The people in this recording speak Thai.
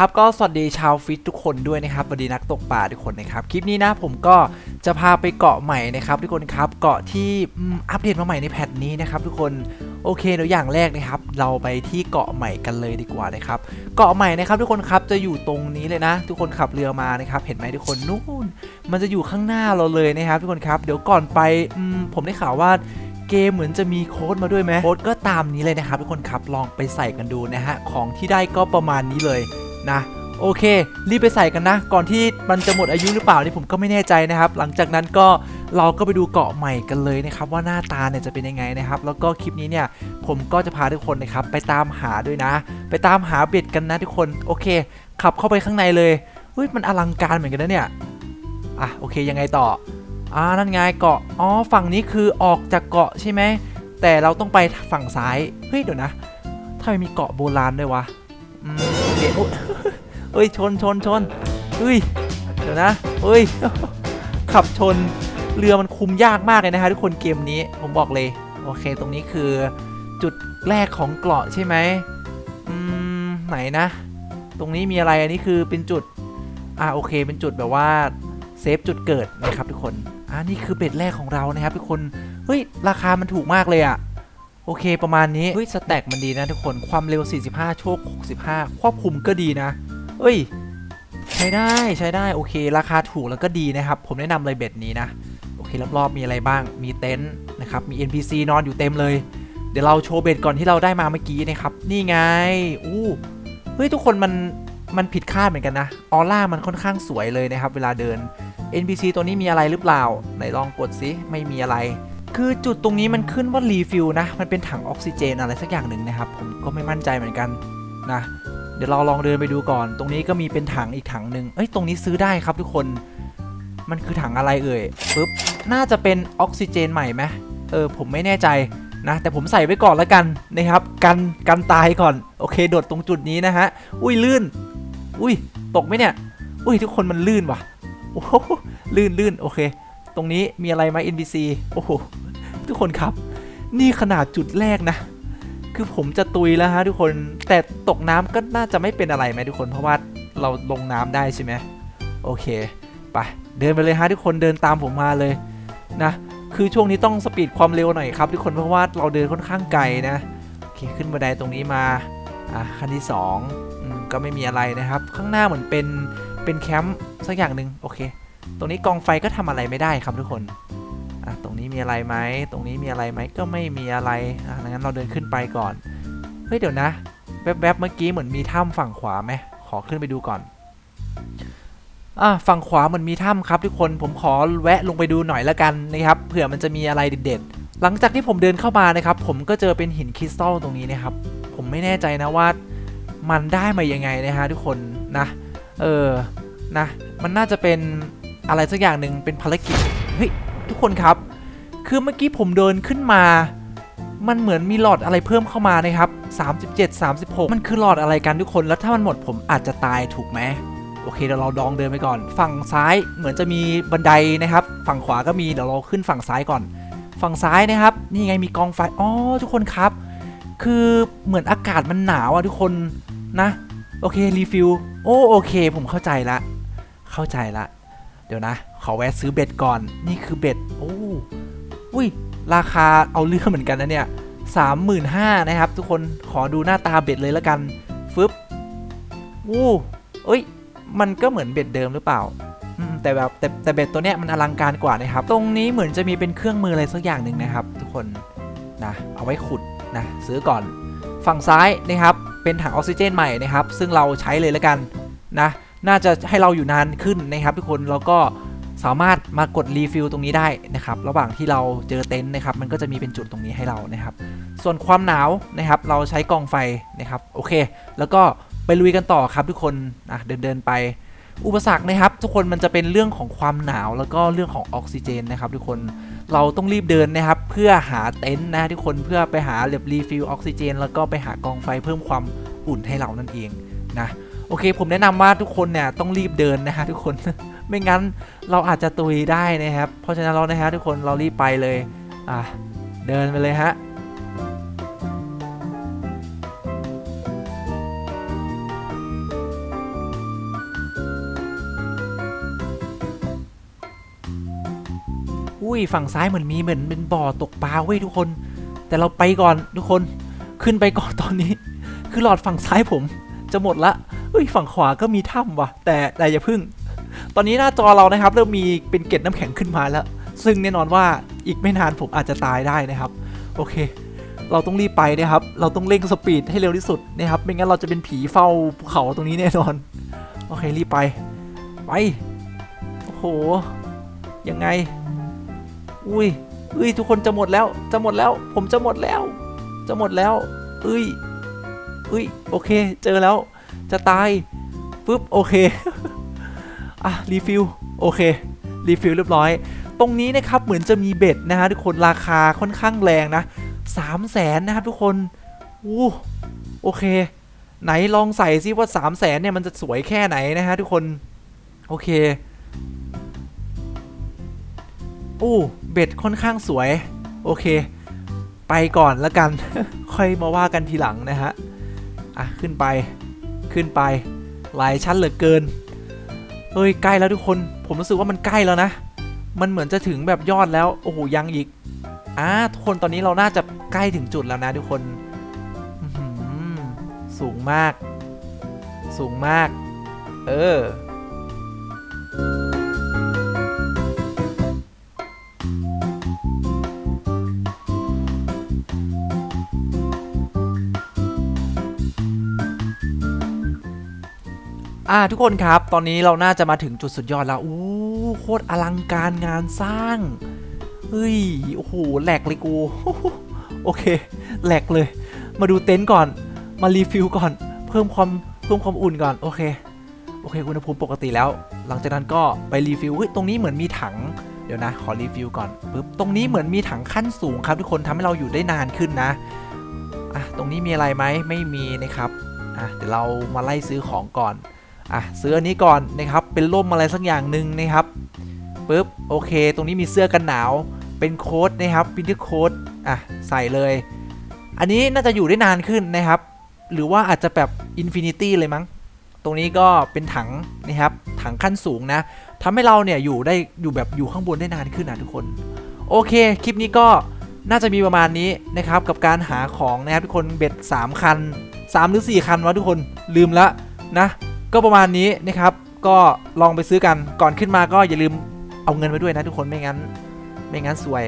ครับก็สวัสดีชาวฟิตทุกคนด้วยนะครับสวัสดีนักตกปลาทุกคนนะครับคลิปนี้นะผมก็จะพาไปเกาะใหม่นะครับทุกคนครับเกาะที่อัปเดตมาใหม่ในแพทนี้นะครับทุกคนโอเคเดี๋ยวอย่างแรกนะครับ เราไปที่เกาะใหม่กันเลยดีกว่านะครับเกาะใหม่นะครับ ทุกคนครับจะอยู่ตรงนี้เลยนะ ทุกคนขับเรือมานะครับเห็นไหมทุกคนนู่น มันจะอยู่ข้างหน้าเราเลยนะครับ ทุกคนครับเดี๋ยวก่อนไปผมได้ข่าวว่าเกมเหมือนจะมีโค้ดมาด้วยไหมโค้ดก็ตามนี้เลยนะครับทุกคนครับลองไปใส่กันดูนะฮะของที่ได้ก็ประมาณนี้เลย นะโอเค รีบไปใส่กันนะ ก่อนที่มันจะหมดอายุหรือเปล่านี่ผมก็ไม่แน่ใจนะครับ หลังจากนั้นก็เราก็ไปดูเกาะใหม่กันเลยนะครับ ว่าหน้าตาเนี่ยจะเป็นยังไงนะครับ แล้วก็คลิปนี้เนี่ยผมก็จะพาทุกคนนะครับไปตามหาด้วยนะ ไปตามหาเบ็ดกันนะทุกคนโอเค ขับเข้าไปข้างในเลยเฮ้ยมันอลังการเหมือนกันนะเนี่ยอะโอเคยังไงต่ออ่านั่นไงเกาะอ๋อฝั่งนี้คือออกจากเกาะใช่ไหมแต่เราต้องไปฝั่งซ้ายเฮ้ยเดี๋ยวนะทำไมมีเกาะโบราณด้วยวะอืมโอเคโอ้ เอ้ยชนชนชนเฮ้ยเดี๋ยวนะเฮ้ย ขับชนเรือมันคุมยากมากเลยนะฮะทุกคนเกมนี้ผมบอกเลยโอเค ตรงนี้คือจุดแรกของเกาะใช่ไหมอืมไหนนะ ตรงนี้มีอะไรอันนี้คือเป็นจุดอ่าโอเคเป็นจุดแบบว่าเซฟจุดเกิดนะครับทุกคนอ่านี่คือเบ็ดแรกของเรานะครับทุกคนเฮ้ยราคามันถูกมากเลยอะโอเคประมาณนี้เฮ้ยสแต็กมันดีนะทุกคนความเร็ว 45 โชค 65 ควบคุมก็ดีนะ เอ้ย ใช้ได้ใช้ได้โอเค ราคาถูกแล้วก็ดีนะครับ ผมแนะนำเลยเบ็ดนี้นะ โอเครอบๆมีอะไรบ้าง มีเต็นท์นะครับ มี NPC นอนอยู่เต็มเลย เดี๋ยวเราโชว์เบ็ดก่อนที่เราได้มาเมื่อกี้นะครับ นี่ไง อู้เฮ้ยทุกคนมันมันผิดคาดเหมือนกันนะ ออร่ามันค่อนข้างสวยเลยนะครับ เวลาเดิน NPC ตัวนี้มีอะไรหรือเปล่า ไหนลองกดสิไม่มีอะไร คือจุดตรงนี้มันขึ้นว่ารีฟิลนะ มันเป็นถังออกซิเจนอะไรสักอย่างหนึ่งนะครับ ผมก็ไม่มั่นใจเหมือนกันนะ เดี๋ยวเราลองเดินไปดูก่อน ตรงนี้ก็มีเป็นถังอีกถังหนึ่งเอ้ยตรงนี้ซื้อได้ครับทุกคน มันคือถังอะไรเอ่ยปึ๊บน่าจะเป็นออกซิเจนใหม่ไหมเออผมไม่แน่ใจนะแต่ผมใส่ไว้ก่อนแล้วกันนะครับกันกันตายก่อนโอเค โดดตรงจุดนี้นะฮะอุ้ยลื่น อุ้ยตกไหมเนี่ย อุ้ยทุกคนมันลื่นว่ะโอ้โหลื่นลื่นโอเค ตรงนี้มีอะไรไหม NPC โอ้โหทุกคนครับ นี่ขนาดจุดแรกนะ คือผมจะตุยแล้วฮะทุกคน แต่ตกน้ำก็น่าจะไม่เป็นอะไรไหมทุกคน เพราะว่าเราลงน้ำได้ใช่ไหมโอเค ไป เดินไปเลยฮะทุกคนเดินตามผมมาเลยนะ คือช่วงนี้ต้องสปีดความเร็วหน่อยครับทุกคนเพราะว่าเราเดินค่อนข้างไกลนะโอเคขึ้นบันไดตรงนี้มา อะขั้นที่สองก็ไม่มีอะไรนะครับ ข้างหน้าเหมือนเป็นเป็นแคมป์สักอย่างหนึ่งโอเค ตรงนี้กองไฟก็ทำอะไรไม่ได้ครับทุกคน มีอะไรไหมตรงนี้มีอะไรไหมก็ไม่มีอะไรอะงั้นเราเดินขึ้นไปก่อนเฮ้ยเดี๋ยวนะแวบๆเมื่อกี้เหมือนมีถ้ำฝั่งขวาไหมขอขึ้นไปดูก่อนอะฝั่งขวาเหมือนมีถ้ำครับทุกคนผมขอแวะลงไปดูหน่อยละกันนะครับเผื่อมันจะมีอะไรเด็ดๆหลังจากที่ผมเดินเข้ามานะครับ ผมก็เจอเป็นหินคริสตัลตรงนี้นะครับ ผมไม่แน่ใจนะว่ามันได้มายังไงนะฮะทุกคนนะเออนะมันน่าจะเป็นอะไรสักอย่างหนึ่งเป็นภารกิจเฮ้ยทุกคนครับ คือเมื่อกี้ผมเดินขึ้นมา มันเหมือนมีหลอดอะไรเพิ่มเข้ามานะครับ 37 36 มันคือหลอดอะไรกันทุกคน แล้วถ้ามันหมดผมอาจจะตายถูกไหมโอเคเดี๋ยวเราดองเดินไปก่อน ฝั่งซ้ายเหมือนจะมีบันไดนะครับ ฝั่งขวาก็มีเดี๋ยวเราขึ้นฝั่งซ้ายก่อน ฝั่งซ้ายนะครับ นี่ไงมีกองไฟอ๋อทุกคนครับ คือเหมือนอากาศมันหนาวอะทุกคนนะ โอเครีฟิลโอ้โอเค ผมเข้าใจละ เข้าใจละ เดี๋ยวนะ ขอแวะซื้อเบ็ดก่อน นี่คือเบ็ด โอ้ อุ้ยราคาเอาเรื่องเหมือนกันนะเนี่ยสามหมื่นห้านะครับ ทุกคนขอดูหน้าตาเบ็ดเลยแล้วกันฟึบวู้เอ้ย มันก็เหมือนเบ็ดเดิมหรือเปล่าแต่แบบแต่แต่เบ็ดตัวเนี้ยมันอลังการกว่านะครับ ตรงนี้เหมือนจะมีเป็นเครื่องมืออะไรสักอย่างหนึ่งนะครับ ทุกคนนะเอาไว้ขุดนะซื้อก่อนฝั่งซ้ายนะครับเป็นถังออกซิเจนใหม่นะครับ ซึ่งเราใช้เลยแล้วกันนะน่าจะให้เราอยู่นานขึ้นนะครับ ทุกคนแล้วก็ สามารถมากดรีฟิลตรงนี้ได้นะครับระหว่างที่เราเจอเต็นท์นะครับมันก็จะมีเป็นจุดตรงนี้ให้เรานะครับ ส่วนความหนาวนะครับเราใช้กองไฟนะครับโอเค แล้วก็ไปลุยกันต่อครับทุกคนอะเดินเดินๆไป อุปสรรคนะครับ ทุกคนมันจะเป็นเรื่องของความหนาวแล้วก็เรื่องของออกซิเจนนะครับ ทุกคนเราต้องรีบเดินนะครับ เพื่อหาเต็นท์นะทุกคนเพื่อไปหาเรียบรีฟิลออกซิเจน แล้วก็ไปหากองไฟเพิ่มความอุ่นให้เรานั่นเองนะ โอเค ผมแนะนำว่าทุกคนเนี่ยต้องรีบเดินนะฮะทุกคน ไม่งั้นเราอาจจะตุยได้นะครับ เพราะฉะนั้นเรานะฮะทุกคนเรารีบไปเลยอะเดินไปเลยฮะอุ้ยฝั่งซ้ายเหมือนมีเหมือนเป็นบ่อตกปลาเว้ยทุกคน แต่เราไปก่อนทุกคนขึ้นไปก่อนตอนนี้ คือหลอดฝั่งซ้ายผมจะหมดละ เฮ้ยฝั่งขวาก็มีถ้ำว่ะ แต่แต่อย่าพึ่ง ตอนนี้หน้าจอเรานะครับ เริ่มมีเป็นเกล็ดน้ำแข็งขึ้นมาแล้ว ซึ่งแน่นอนว่าอีกไม่นานผมอาจจะตายได้นะครับ โอเค เราต้องรีบไปนะครับ เราต้องเร่งสปีดให้เร็วที่สุดนะครับ ไม่งั้นเราจะเป็นผีเฝ้าภูเขาตรงนี้แน่นอน โอเครีบไป ไป โอ้โห ยังไง อุ้ยอุ้ยทุกคนจะหมดแล้ว จะหมดแล้ว ผมจะหมดแล้ว จะหมดแล้วเอ้ยเอ้ยโอเค เจอแล้ว จะตายปึ๊บโอเคอะรีฟิลโอเครีฟิลเรียบร้อย ตรงนี้นะครับเหมือนจะมีเบ็ดนะฮะทุกคนราคาค่อนข้างแรงนะสามแสนนะครับทุกคนอู้โอเค ไหนลองใส่ซิว่า3 0 0แสนเนี่ยมันจะสวยแค่ไหนนะฮะทุกคนโอเคอู้เบ็ดค่อนข้างสวย โอเค ไปก่อนแล้วกัน ค่อยมาว่ากันทีหลังนะฮะ อะ ขึ้นไป ขึ้นไป หลายชั้นเหลือเกินเฮ้ยใกล้แล้วทุกคน ผมรู้สึกว่ามันใกล้แล้วนะ มันเหมือนจะถึงแบบยอดแล้ว โอ้โหยังอีกอ่าทุกคนตอนนี้เราน่าจะใกล้ถึงจุดแล้วนะทุกคนสูงมาก สูงมาก เออ อ่าทุกคนครับ ตอนนี้เราน่าจะมาถึงจุดสุดยอดแล้ว อู้โคตรอลังการงานสร้าง เฮ้ย โอ้โห แหลกเลยกู โอเค แหลกเลย มาดูเต็นท์ก่อน มารีฟิลก่อน เพิ่มความ เพิ่มความอุ่นก่อน โอเค โอเค อุณหภูมิปกติแล้ว หลังจากนั้นก็ไปรีฟิลเฮ้ย ตรงนี้เหมือนมีถัง เดี๋ยวนะ ขอรีฟิลก่อนปึ๊บ ตรงนี้เหมือนมีถังขั้นสูงครับ ทุกคนทำให้เราอยู่ได้นานขึ้นนะ อะ ตรงนี้มีอะไรไหมไม่มีนะครับ อะ เดี๋ยวเรามาไล่ซื้อของก่อน อะซื้ออันนี้ก่อนนะครับเป็นร่มอะไรสักอย่างหนึ่งนะครับปึ๊บโอเค ตรงนี้มีเสื้อกันหนาวเป็นโค้ดนะครับวินเทอร์โค้ดอะใส่เลย อันนี้น่าจะอยู่ได้นานขึ้นนะครับ หรือว่าอาจจะแบบอินฟินิตี้เลยมั้ง ตรงนี้ก็เป็นถังนะครับถังขั้นสูงนะทำให้เราเนี่ยอยู่ได้อยู่แบบอยู่ข้างบนได้นานขึ้นนะทุกคน โอเคคลิปนี้ก็น่าจะมีประมาณนี้นะครับกับการหาของนะครับทุกคนเบ็ด 3 คัน 3 หรือ 4 คันวะทุกคนลืมละนะ ก็ประมาณนี้นะครับ ก็ลองไปซื้อกันก่อนขึ้นมาก็อย่าลืมเอาเงินไปด้วยนะทุกคนไม่งั้น ไม่งั้นสวย